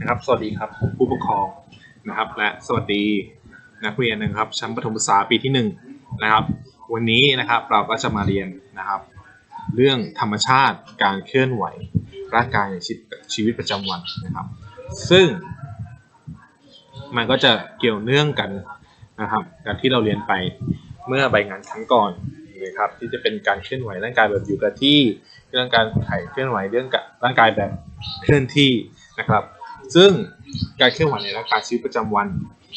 นะครับ สวัสดีครับผู้ปกครองนะครับ และสวัสดีนักเรียนนะครับชั้นประถมศึกษาปีที่หนึ่งนะครับ วันนี้นะครับเราก็จะมาเรียนนะครับ เรื่องธรรมชาติการเคลื่อนไหวร่างกายในชีวิตชีวิตประจำวันนะครับ ซึ่ง มันก็จะเกี่ยวเนื่องกันนะครับกับที่เราเรียนไปเมื่อใบงานครั้งก่อนนะครับที่จะเป็นการเคลื่อนไหวร่างกายแบบอยู่กับที่เรื่องการถ่ายเคลื่อนไหวเรื่องร่างกายแบบเคลื่อนที่นะครับ ซึ่งการเคลื่อนไหวในร่างกายชีวิตประจำวัน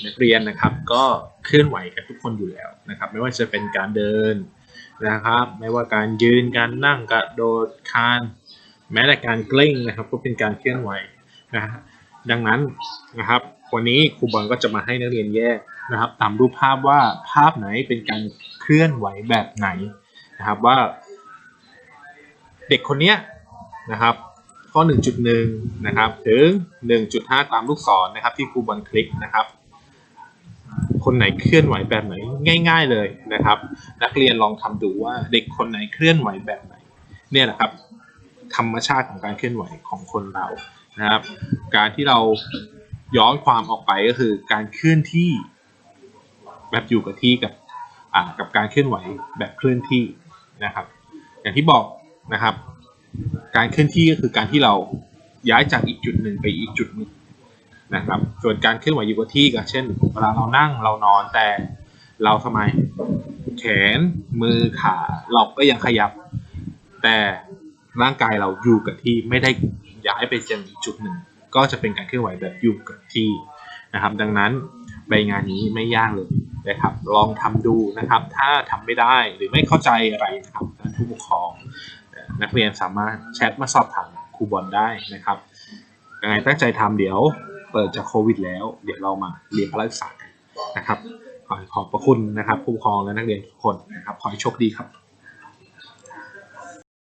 นักเรียนนะครับ ก็เคลื่อนไหวกันทุกคนอยู่แล้วนะครับ ไม่ว่าจะเป็นการเดินนะครับ ไม่ว่าการยืนการนั่งกระโดดคานแม้แต่การเกร็งนะครับ ก็เป็นการเคลื่อนไหวนะฮะดังนั้นนะครับ วันนี้ครูบอลก็จะมาให้นักเรียนแยกนะครับ ตามรูปภาพว่าภาพไหนเป็นการเคลื่อนไหวแบบไหนนะครับว่า เด็กคนเนี้ยนะครับ ข้อ 1.1 นะครับ ถึง 1.5 ตามลูกศรนะครับ ที่ครูบอลคลิกนะครับ คนไหนเคลื่อนไหวแบบไหนง่าย ๆเลยนะครับ นักเรียนลองทำดูว่าเด็กคนไหนเคลื่อนไหวแบบไหน เนี่ยแหละครับ ธรรมชาติของการเคลื่อนไหวของคนเรานะครับ การที่เราย้อนความออกไปก็คือการเคลื่อนที่แบบอยู่กับที่กับกับการเคลื่อนไหวแบบเคลื่อนที่นะครับ อย่างที่บอกนะครับ การเคลื่อนที่ก็คือการที่เราย้ายจากอีกจุดหนึ่งไปอีกจุดหนึ่งนะครับ ส่วนการเคลื่อนไหวอยู่กับที่ก็เช่นเวลาเรานั่งเรานอนแต่เราทำไมแขนมือขาเราก็ยังขยับ แต่ร่างกายเราอยู่กับที่ไม่ได้ย้ายไปจนอีกจุดหนึ่ง ก็จะเป็นการเคลื่อนไหวแบบอยู่กับที่นะครับ ดังนั้นใบงานนี้ไม่ยากเลยนะครับ ลองทำดูนะครับ ถ้าทำไม่ได้หรือไม่เข้าใจอะไรนะครับท่านผู้ปกครอง นักเรียนสามารถแชทมาสอบถามครูบอลได้นะครับยังไงตั้งใจทำเดี๋ยวเปิดจากโควิด แล้ว เดี๋ยวเรามาเรียนพละศึกษากันนะครับขอขอบพระคุณนะครับผู้ปกครองและนักเรียนทุกคนนะครับขอให้โชคดีครับ